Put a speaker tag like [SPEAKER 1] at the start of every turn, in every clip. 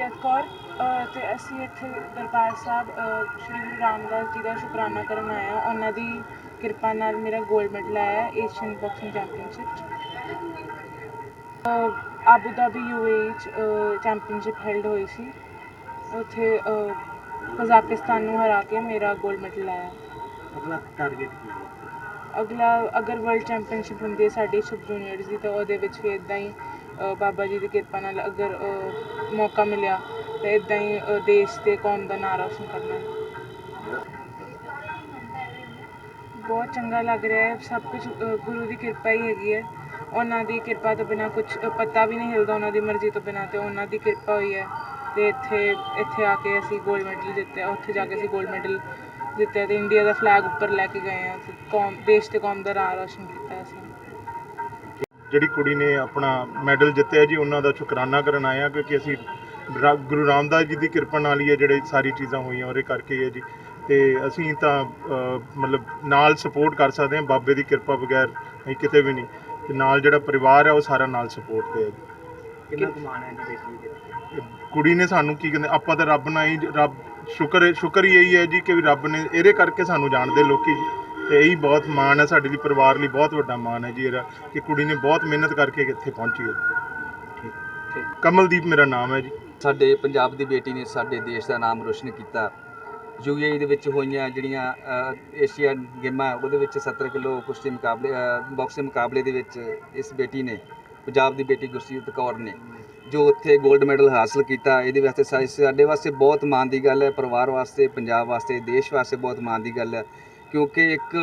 [SPEAKER 1] ਜਸਲੀਅਤ ਕੌਰ ਅ, ਤੇ ਅਸੀਂ ਇੱਥੇ ਦਰਬਾਰ ਸਾਹਿਬ ਸ਼੍ਰੀ ਗੁਰੂ ਰਾਮਦਾਸ ਜੀ ਦਾ ਸ਼ੁਕਰਾਨਾ ਕਰਨ ਆਏ ਹਾਂ। ਉਹਨਾਂ ਦੀ ਕਿਰਪਾ ਨਾਲ ਮੇਰਾ 골ਡ ਮੈਡਲ ਆਇਆ ਏਸ਼ੀਅਨ ਬਾਕਸਿੰਗ ਚੈਂਪੀਅਨਸ਼ਿਪ 'ਚ। ਅ, ਆਬੂ ਧਾਬੀ ਯੂਏਈ 'ਚ ਚੈਂਪੀਅਨਸ਼ਿਪ ਹੈਲਡ ਹੋਈ ਸੀ। ਉੱਥੇ ਕਜ਼ਾਕਿਸਤਾਨ ਨੂੰ ਹਰਾ ਕੇ ਮੇਰਾ 골ਡ ਮੈਡਲ ਆਇਆ।
[SPEAKER 2] ਅਗਲਾ ਟਾਰਗੇਟ ਕੀ ਹੈ?
[SPEAKER 1] ਅਗਲਾ ਅਗਰ ਵਰਲਡ ਚੈਂਪੀਅਨਸ਼ਿਪ ਹੁੰਦੀ ਹੈ ਸਾਡੀ ਸਬ ਜੂਨੀਅਰਸ ਦੀ, ਤਾਂ ਉਹਦੇ ਵਿੱਚ ਵੀ ਇੱਦਾਂ ਹੀ ਬਾਬਾ ਜੀ ਦੀ ਕਿਰਪਾ ਨਾਲ ਅਗਰ ਮੌਕਾ ਮਿਲਿਆ, ਤਾਂ ਇੱਦਾਂ ਹੀ ਦੇਸ਼ ਤੇ ਕੌਮ ਦਾ ਨਾਂ ਰੌਸ਼ਨ ਕਰਨਾ। ਬਹੁਤ ਚੰਗਾ ਲੱਗ ਰਿਹਾ ਹੈ, ਸਭ ਕੁਝ ਗੁਰੂ ਦੀ ਕਿਰਪਾ ਹੀ ਹੈਗੀ ਹੈ। ਉਹਨਾਂ ਦੀ ਕਿਰਪਾ ਤੋਂ ਬਿਨਾ ਕੁਝ ਪਤਾ ਵੀ ਨਹੀਂ ਹਿਲਦਾ ਉਹਨਾਂ ਦੀ ਮਰਜ਼ੀ ਤੋਂ ਬਿਨਾ, ਤੇ ਉਹਨਾਂ ਦੀ ਕਿਰਪਾ ਹੋਈ ਹੈ। ਤੇ ਇੱਥੇ ਇੱਥੇ ਆ ਕੇ ਅਸੀਂ 골ਡ ਮੈਡਲ ਜਿੱਤਿਆ ਉੱਥੇ ਜਾ ਕੇ ਅਸੀਂ 골ਡ ਮੈਡਲ ਜਿੱਤਿਆ ਤੇ ਇੰਡੀਆ ਦਾ ਫਲੈਗ ਉੱਪਰ ਲੈ ਕੇ ਗਏ ਆ। ਤੇ ਕੌਮ ਦੇਸ਼ ਤੇ ਕੌਮ ਦਾ ਨਾਂ ਰੌਸ਼ਨ ਕੀਤਾ ਅਸੀਂ।
[SPEAKER 3] ਜਿਹੜੀ ਕੁੜੀ ਨੇ ਆਪਣਾ ਮੈਡਲ ਜਿੱਤਿਆ ਜੀ ਉਹਨਾਂ ਦਾ ਸ਼ੁਕਰਾਨਾ ਕਰਨ ਆਏ ਆ ਕਿਉਂਕਿ ਅਸੀਂ ਰਾ- ਗੁਰੂ ਰਾਮਦਾਸ ਜੀ ਦੀ ਕਿਰਪਾ ਨਾਲ ਹੀ ਹੈ ਜਿਹੜੇ ਸਾਰੀ ਚੀਜ਼ਾਂ ਹੋਈਆਂ ਉਹਦੇ ਕਰਕੇ ਹੀ ਹੈ ਜੀ। ਤੇ ਅਸੀਂ ਤਾਂ ਮਤਲਬ ਨਾਲ ਸਪੋਰਟ ਕਰ ਸਕਦੇ ਹਾਂ ਬਾਬੇ ਦੀ ਕਿਰਪਾ ਬਗੈਰ ਅਸੀਂ ਕਿਤੇ ਵੀ ਨਹੀਂ। ਤੇ ਨਾਲ ਜਿਹੜਾ ਪਰਿਵਾਰ ਹੈ ਉਹ ਸਾਰਾ ਨਾਲ ਸਪੋਰਟ ਤੇ ਹੈ ਜੀ।
[SPEAKER 2] ਕਿੰਨਾ ਕਮਾਨ ਹੈ ਜੀ ਬੇਟੀ ਦੇ?
[SPEAKER 3] ਕੁੜੀ ਨੇ ਸਾਨੂੰ ਕੀ ਕਹਿੰਦੇ ਆਪਾਂ ਤਾਂ ਰੱਬ ਨਾਲ ਹੀ ਰੱਬ ਸ਼ੁਕਰ ਸ਼ੁਕਰ ਹੀ ਇਹੀ ਹੈ ਜੀ ਕਿ ਰੱਬ ਨੇ ਇਹਦੇ ਕਰਕੇ ਸਾਨੂੰ ਜਾਣਦੇ ਲੋਕੀ ਤੇ ਇਹੀ ਬਹੁਤ ਮਾਣ ਹੈ ਸਾਡੇ ਲਈ ਪਰਿਵਾਰ ਲਈ ਬਹੁਤ ਵੱਡਾ ਮਾਣ ਹੈ ਜੀ ਇਹਦਾ ਕਿ ਕੁੜੀ ਨੇ ਬਹੁਤ ਮਿਹਨਤ ਕਰਕੇ ਇੱਥੇ ਪਹੁੰਚੀ ਹੈ ਕਮਲਦੀਪ ਮੇਰਾ ਨਾਮ ਹੈ ਜੀ।
[SPEAKER 4] ਸਾਡੇ ਪੰਜਾਬ ਦੀ ਬੇਟੀ ਨੇ ਸਾਡੇ ਦੇਸ਼ ਦਾ ਨਾਮ ਰੋਸ਼ਨ ਕੀਤਾ। ਯੂਏਈ ਦੇ ਵਿੱਚ ਹੋਈਆਂ ਜਿਹੜੀਆਂ ਏਸ਼ੀਅਨ ਗੇਮਾਂ ਉਹਦੇ ਵਿੱਚ 70 ਕਿਲੋ ਕੁਸ਼ਤੀ ਮੁਕਾਬਲੇ ਬਾਕਸਿੰਗ ਮੁਕਾਬਲੇ ਦੇ ਵਿੱਚ ਇਸ ਬੇਟੀ ਨੇ ਪੰਜਾਬ ਦੀ ਬੇਟੀ ਗੁਰਸੀਤ ਕੌਰ ਨੇ ਜੋ ਉੱਥੇ 골ਡ ਮੈਡਲ ਹਾਸਲ ਕੀਤਾ ਇਹਦੇ ਵਾਸਤੇ ਸਾ- ਸਾਡੇ ਵਾਸਤੇ ਬਹੁਤ ਮਾਣ ਦੀ ਗੱਲ ਹੈ ਪਰਿਵਾਰ ਵਾਸਤੇ ਪੰਜਾਬ ਵਾਸਤੇ ਦੇਸ਼ ਵਾਸਤੇ ਬਹੁਤ ਮਾਣ ਦੀ ਗੱਲ ਹੈ। ਕਿਉਂਕਿ ਇੱਕ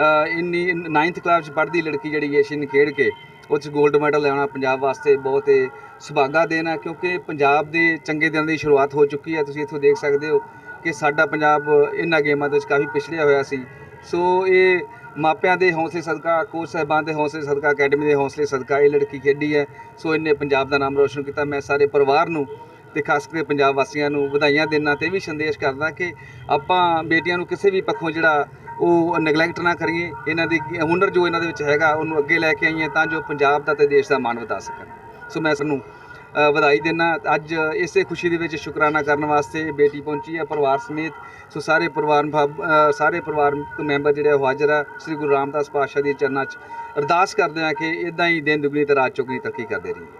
[SPEAKER 4] ਅ, ਇੰਨੀ 9th ਕਲਾਸ ਚ ਪੜ੍ਹਦੀ ਲੜਕੀ ਜਿਹੜੀ ਏਸ਼ੀਅਨ ਖੇਡ ਕੇ ਉਹ 'ਚ 골ਡ ਮੈਡਲ ਲੈਣਾ ਪੰਜਾਬ ਵਾਸਤੇ ਬਹੁਤ ਹੀ ਸੁਭਾਗਾ ਦੇਣ ਹੈ ਕਿਉਂਕਿ ਪੰਜਾਬ ਦੇ ਚੰਗੇ ਦਿਨਾਂ ਦੀ ਸ਼ੁਰੂਆਤ ਹੋ ਚੁੱਕੀ ਹੈ। ਤੁਸੀਂ ਇੱਥੋਂ ਦੇਖ ਸਕਦੇ ਹੋ ਕਿ ਸਾਡਾ ਪੰਜਾਬ ਇਹਨਾਂ ਗੇਮਾਂ ਦੇ ਵਿੱਚ ਕਾਫੀ ਪਿਛੜਿਆ ਹੋਇਆ ਸੀ। ਸੋ ਇਹ ਮਾਪਿਆਂ ਦੇ ਹੌਸਲੇ ਸਦਕਾ ਕੋਚ ਸਾਹਿਬਾਨ ਦੇ ਹੌਸਲੇ ਸਦਕਾ ਅਕੈਡਮੀ ਦੇ ਹੌਸਲੇ ਸਦਕਾ, ਇਹ ਲੜਕੀ ਖੇਡੀ ਹੈ। ਸੋ ਇਹਨੇ ਪੰਜਾਬ ਦਾ ਨਾਮ ਰੋਸ਼ਨ ਕੀਤਾ। ਮੈਂ ਸਾਰੇ ਪਰਿਵਾਰ ਨੂੰ ਤੇ ਖਾਸ ਕਰਕੇ ਪੰਜਾਬ ਵਾਸੀਆਂ ਨੂੰ ਵਧਾਈਆਂ ਦੇਣਾ ਤੇ ਇਹ ਵੀ ਸੰਦੇਸ਼ ਕਰਦਾ ਕਿ ਆਪਾਂ ਬੇਟੀਆਂ ਨੂੰ ਕਿਸੇ ਵੀ ਪੱਖੋਂ ਜਿਹੜਾ ਉਹ ਨੈਗਲੈਕਟ ਨਾ ਕਰੀਏ। ਇਹਨਾਂ ਦੀ ਹੁਨਰ ਜੋ ਇਹਨਾਂ ਦੇ ਵਿੱਚ ਹੈਗਾ, ਉਹਨੂੰ ਅੱਗੇ ਲੈ ਕੇ ਆਈਏ ਤਾਂ ਜੋ ਪੰਜਾਬ ਦਾ ਤੇ ਦੇਸ਼ ਦਾ ਮਾਣ ਵਧਾ ਸਕਣ। ਸੋ ਮੈਂ ਸਾਨੂੰ ਵਧਾਈ ਦੇਣਾ ਅੱਜ ਇਸੇ ਖੁਸ਼ੀ ਦੇ ਵਿੱਚ ਸ਼ੁਕਰਾਨਾ ਕਰਨ ਵਾਸਤੇ ਬੇਟੀ ਪਹੁੰਚੀ ਹੈ ਪਰਿਵਾਰ ਸਮੇਤ। ਸੋ ਸਾਰੇ ਪਰਿਵਾਰ ਸਾਰੇ ਪਰਿਵਾਰ ਮੈਂਬਰ ਜਿਹੜੇ ਉਹ ਹਾਜ਼ਰ ਆ। ਸ੍ਰੀ ਗੁਰੂ ਰਾਮਦਾਸ ਪਾਤਸ਼ਾਹ ਦੀ ਚਰਨਾਂ 'ਚ ਅਰਦਾਸ ਕਰਦੇ ਆ ਕਿ ਇਦਾਂ ਹੀ ਦਿਨ ਦੁਗਣੀ ਤੇ ਰਾਤ ਚੌਗਣੀ ਤਰੱਕੀ ਕਰਦੇ ਰਹੀਏ।